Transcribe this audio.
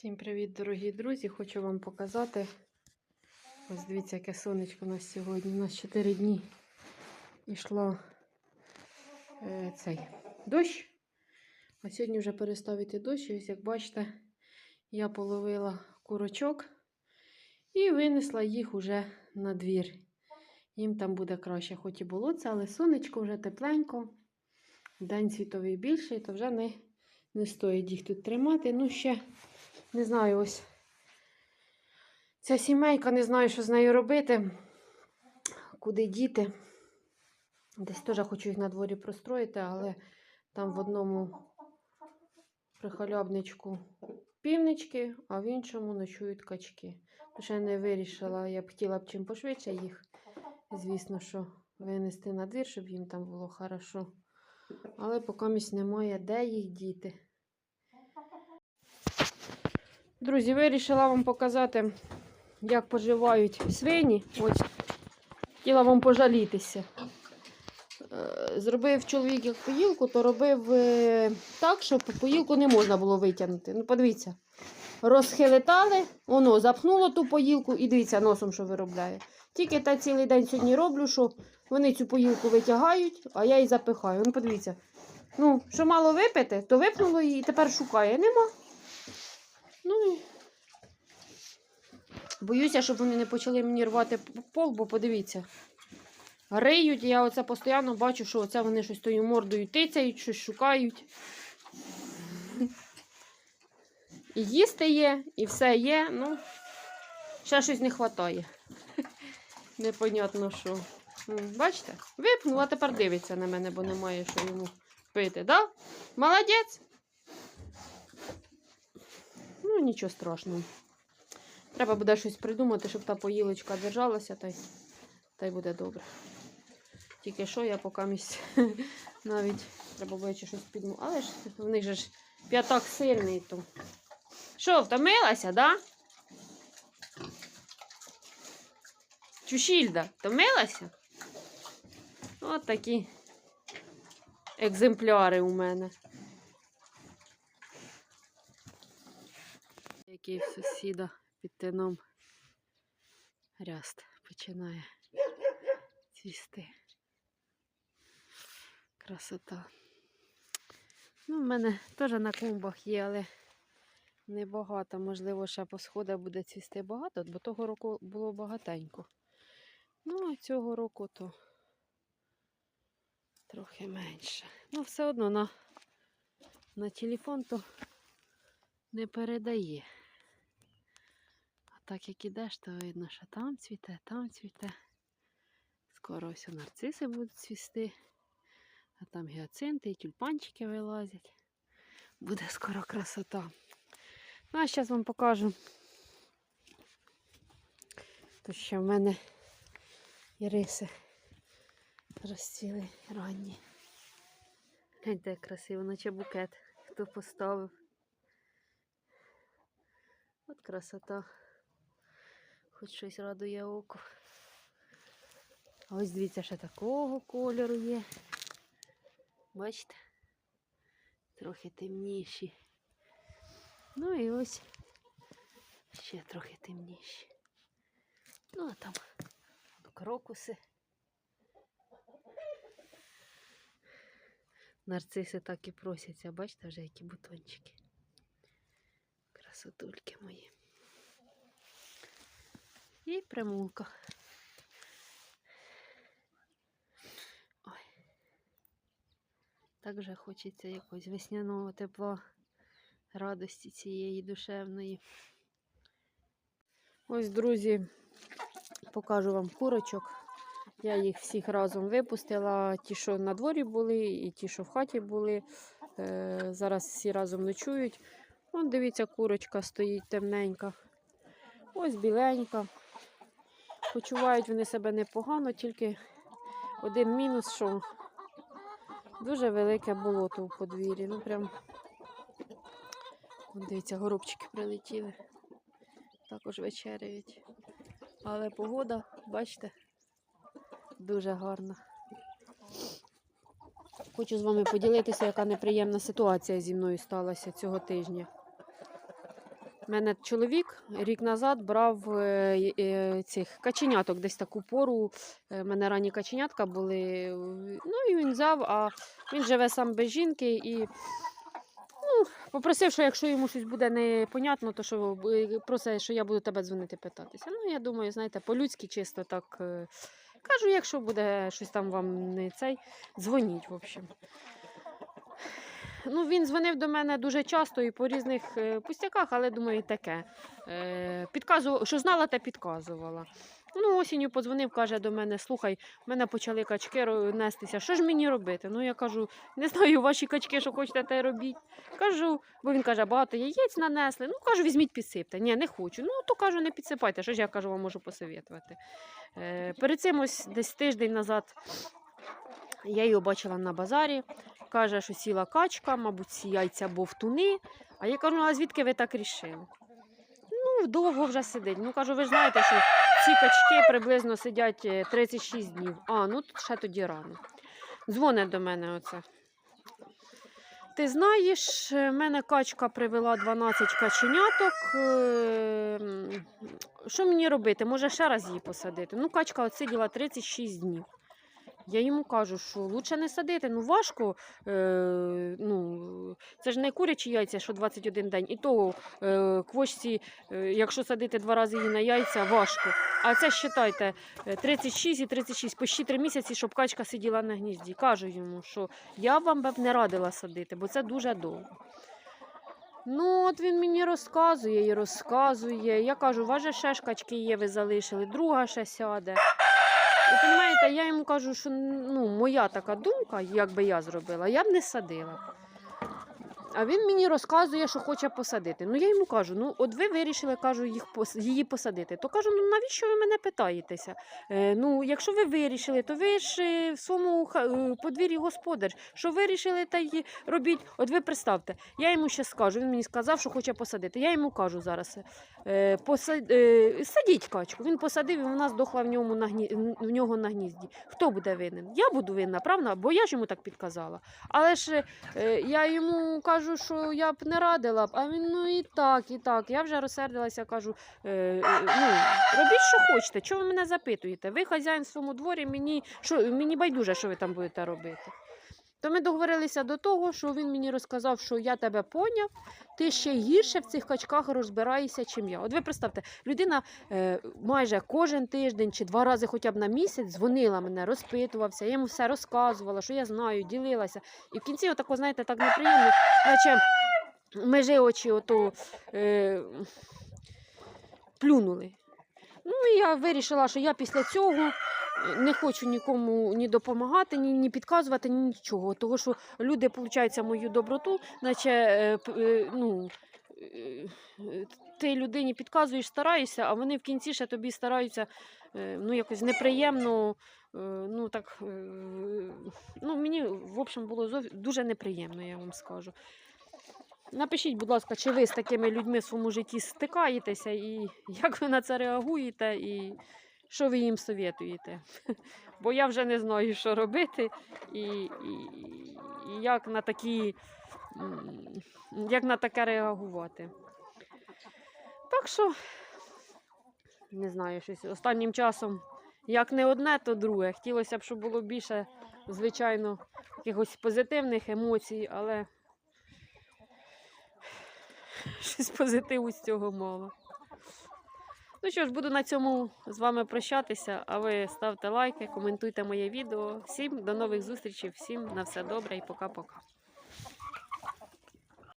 Всім привіт, дорогі друзі! Хочу вам показати. Ось дивіться, яке сонечко у нас сьогодні. У нас 4 дні йшло е, цей дощ. А сьогодні вже перестав іти дощ. І ось як бачите, я половила курочок і винесла їх уже на двір. Їм там буде краще, хоч і було це, але сонечко вже тепленько. День світовий більший, то вже не, не стоїть їх тут тримати. Ну, ще не знаю, ось ця сімейка, не знаю, що з нею робити, куди діти. Десь теж хочу їх на дворі простроїти, але там в одному прихалябничку півнички, а в іншому ночують качки. Ще не вирішила, я б хотіла б чим пошвидше їх, звісно, що винести на двір, щоб їм там було хорошо. Але поки місць немає, де їх діти. Друзі, вирішила вам показати, як поживають свині. Ось, хотіла вам пожалітися. Е, Зробив чоловік як поїлку, то робив е, так, щоб поїлку не можна було витягнути. Ну, подивіться, розхилетали, воно запхнуло ту поїлку і дивіться, носом, що виробляє. Тільки та цілий день сьогодні роблю, що вони цю поїлку витягають, а я її запихаю. Ну, подивіться. Ну, що мало випити, то випнуло її і тепер шукає. Нема. Ну боюся, щоб вони не почали мені рвати пол, бо подивіться. Риють, я оце постійно бачу, що оце вони щось тою мордою тицяють, щось шукають. І їсти є, і все є, ну, ще щось не вистачає. Непонятно що. Бачите? Випнув, а тепер дивиться на мене, бо немає що йому пити, да? Молодець? Ну, нічого страшного. Треба буде щось придумати, щоб та поїлочка держалася, та й, та й буде добре. Тільки що я поки місць навіть треба буде щось підму. Але ж в них же ж п'ятак сильний то. Що, втомилася, да? Чушільда, втомилася? От такі екземпляри у мене. Який сусіда під тином ряст починає цвісти. Красота. Ну, в мене теж на клумбах є, але небагато. Можливо, ще по сходах буде цвісти багато, бо того року було багатенько. Ну, а цього року то трохи менше. Ну, все одно на, на телефон то не передає. Так як ідеш, то видно, що там цвіте, там цвіте. Скоро ось і нарциси будуть цвісти. А там гіацинти і тюльпанчики вилазять. Буде скоро красота. Ну, а зараз вам покажу. То ще в мене іриси розцвіли ранні. Гляньте, як красиво, наче букет. Хто поставив. От красота. Хоч щось радує око. Ось дивіться, ще такого кольору є. Бачите? Трохи темніші. Ну і ось ще трохи темніші. Ну, а там крокуси. Нарциси так і просяться, бачите, вже які бутончики. Красотульки мої. І примулка. Ой. Так вже хочеться якогось весняного тепла, радості цієї душевної. Ось, друзі, покажу вам курочок. Я їх всіх разом випустила. Ті, що на дворі були, і ті, що в хаті були. Е, зараз всі разом ночують. Вон, дивіться, курочка стоїть темненька. Ось біленька. Почувають вони себе непогано, тільки один мінус, що дуже велике болото у подвір'ї. Ну прям, дивіться, горобчики прилетіли. Також вечеряють. Але погода, бачите, дуже гарна. Хочу з вами поділитися, яка неприємна ситуація зі мною сталася цього тижня. Мене чоловік рік назад брав е, е, цих каченяток, десь таку пору. У мене ранні каченятка були. е, Ну і він взяв, а він живе сам без жінки і ну, попросив, що якщо йому щось буде непонятно, то що е, просить, що я буду тебе дзвонити питатися. Ну, я думаю, знаєте, по-людськи чисто так. е, Кажу, якщо буде щось там вам не цей, дзвоніть, в общем. Ну, він дзвонив до мене дуже часто і по різних е, пустяках, але думаю, і таке. Е, підказував, що знала, те підказувала. Ну, осінню подзвонив, каже до мене: слухай, в мене почали качки нестися. Що ж мені робити? Ну, я кажу, не знаю, ваші качки, що хочете, те робіть. Кажу, бо він каже, багато яєць нанесли. Ну, кажу, візьміть, підсипте. Ні, не хочу. Ну, то кажу, не підсипайте. Що ж я кажу, вам можу посовітувати. Е, перед цим ось десь тиждень назад я її бачила на базарі. Каже, що сіла качка, мабуть, ці яйця бовтуни. А я кажу, «Ну, а звідки ви так рішили? Ну, довго вже сидить. Ну, кажу, ви ж знаєте, що ці качки приблизно сидять е, 36 днів. А, ну ще тоді рано. Дзвонить до мене оце. Ти знаєш, в мене качка привела 12 каченяток. е, Що мені робити? Може ще раз її посадити? Ну, качка от сиділа 36 днів. Я йому кажу, що лучше не садити. Ну важко. Е, ну, це ж не курячі яйця, що 21 день. І то е, квочці, е, якщо садити два рази її на яйця, важко. А це считайте, е, 36 і 36, почти 3 місяці, щоб качка сиділа на гнізді. Кажу йому, що я вам б не радила садити, бо це дуже довго. Ну, от він мені розказує і розказує. Я кажу, у вас же ще ж качки є, ви залишили, друга ще сяде. І розумієте, я йому кажу, що ну, моя така думка, як би я зробила, я б не садила. А він мені розказує, що хоче посадити. Ну я йому кажу: ну от ви вирішили, кажу, їх її посадити. То кажу, ну навіщо ви мене питаєтеся? Е, ну, якщо ви вирішили, то ви ж е, в своєму е, подвір'ї господар. Що вирішили, та й робіть. От ви представте, я йому ще скажу. Він мені сказав, що хоче посадити. Я йому кажу зараз. Е, посад... е, садіть качку. Він посадив і вона здохла в ньому на гні... в нього на гнізді. Хто буде винен? Я буду винна, правда? Бо я ж йому так підказала. Але ж е, я йому кажу, що я б не радила б, а він ну і так, і так. Я вже розсердилася, кажу, е, е, ну, робіть, що хочете. Чого ви мене запитуєте? Ви хазяїн в своєму дворі, мені, що, мені байдуже, що ви там будете робити. То ми договорилися до того, що він мені розказав, що я тебе поняв, ти ще гірше в цих качках розбираєшся, чим я. От ви представте, людина е, майже кожен тиждень чи два рази хоча б на місяць дзвонила мене, розпитувався, я йому все розказувала, що я знаю, ділилася. І в кінці, отако, знаєте, так неприємно, наче межи очі ото е, плюнули. Ну і я вирішила, що я після цього е, не хочу нікому ні допомагати, ні, ні підказувати, ні нічого. Тому що люди, виходить, мою доброту, наче е, е, ну, ти людині підказуєш, стараєшся, а вони в кінці ще тобі стараються ну, якось неприємно. Ну, так, ну, мені, в общем, було дуже неприємно, я вам скажу. Напишіть, будь ласка, чи ви з такими людьми в своєму житті стикаєтеся, і як ви на це реагуєте, і що ви їм совєтуєте? Бо я вже не знаю, що робити, і, і, і як на такі, як на таке реагувати. Так що, не знаю, щось останнім часом, як не одне, то друге. Хотілося б, щоб було більше, звичайно, якихось позитивних емоцій, але щось позитиву з цього мало. Ну що ж, буду на цьому з вами прощатися, а ви ставте лайки, коментуйте моє відео. Всім до нових зустрічей, всім на все добре і пока-пока.